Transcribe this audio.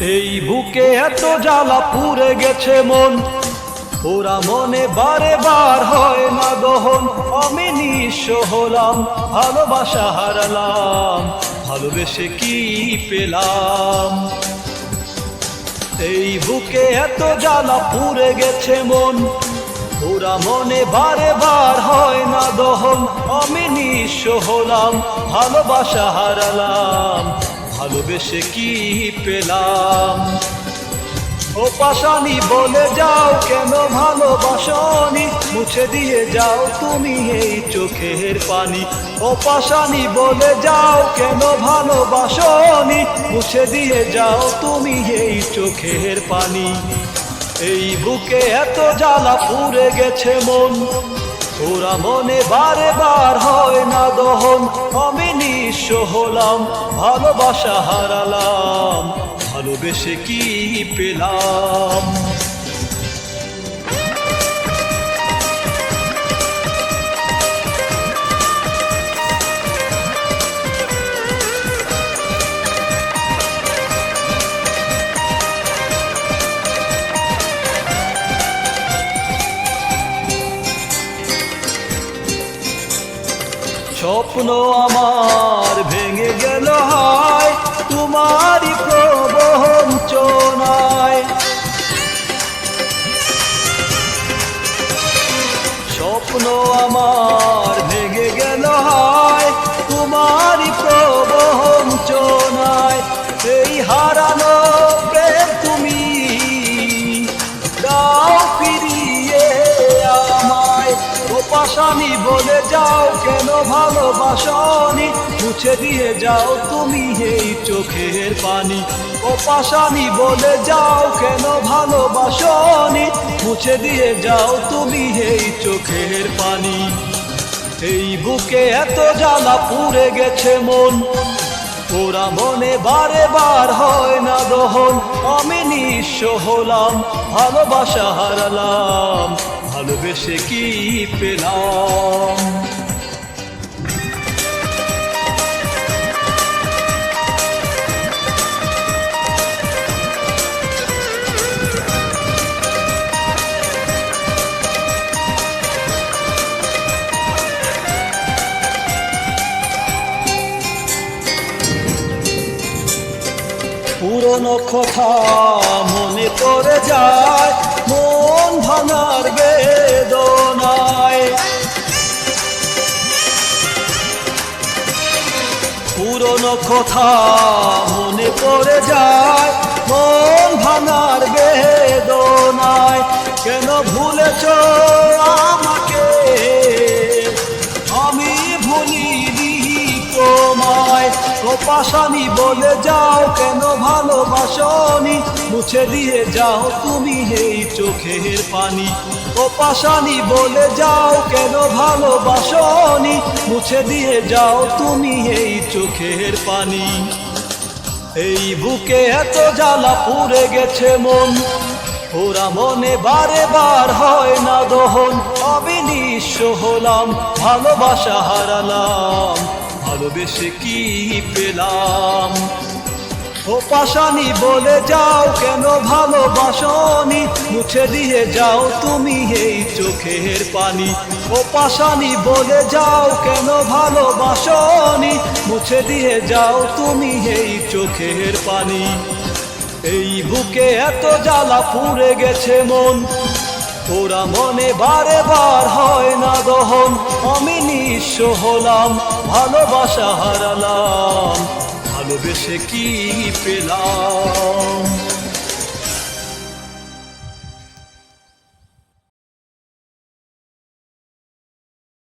এই বুকে এত জ্বালা পুড়ে গেছে মন। ওরা মনে বারে বার হয় না দহন আমি নিঃস্ব হলাম, ভালোবাসা হারালাম, ভালোবেসে কি পেলাম? এই বুকে এত জ্বালা পুড়ে গেছে মন। ওরা মনে বারে বার হয় না দহন আমি নিঃস্ব হলাম, ভালোবাসা হারালাম ভালোবেসে কি পেলাম? ও পাশানি, বলে যাও কেন ভালোবাসনি? মুছে দিয়ে যাও তুমি এই চোখের পানি। ও পাশানি, বলে যাও কেন ভালোবাসনি? মুছে দিয়ে যাও তুমি এই চোখের পানি। এই বুকে এত জ্বালা পুড়ে গেছে মন। ওরা মনে বারে বার হয় না দহন। আমি নিঃস্ব হলাম ভালোবাসা হারালাম ভালোবেসে কি পেলাম? স্বপ্ন আমার ভেঙে গেল হয় তোমারই প্রবঞ্চনায় বলে যাও কেন ভালোবাসনি মুছে দিয়ে যাও তুমি এই চোখের পানি। ও পাশানি বলে যাও কেন ভালোবাসনি মুছে দিয়ে যাও তুমি এই চোখের পানি। এই বুকে এত জ্বালা পুড়ে গেছে মন। ওরা মনে বারে বার হয় না দহন। আমি নিঃস্ব হলাম, ভালোবাসা হারালাম। ভালোবেসে কি পেলাম? পুরনো কথা মনে পড়ে যায় মন ভাঙার বেদনায়। পুরনো কথা মনে পড়ে যায় মন ভাঙার পাশানি বলে যাও কেন ভালোবাসনি? মুছে দিয়ে যাও তুমি এই চোখের পানি। ও পাশানি, বলে যাও কেন ভালোবাসনি? মুছে দিয়ে যাও তুমি এই চোখের পানি। এই বুকে এত জ্বালা পুড়ে গেছে মন। ওরা মনে বারে বার হয় না দহন। নিঃস্ব হলাম, ভালোবাসা হারালাম। ভালোবেসে কি পেলাম? ও পাশানি বলে যাও কেন ভালোবাসনি? মুছে দিয়ে যাও তুমি এই চোখের পানি। ও পাশানি বলে যাও কেন ভালোবাসনি? মুছে দিয়ে যাও তুমি এই চোখের পানি। এই বুকে এত জ্বালা পুড়ে গেছে মন। ওরা মনে বারে বার হয় না দহন, আমি নিঃস্ব হলাম, ভালোবাসা হারালাম, ভালোবেসে কি পেলাম?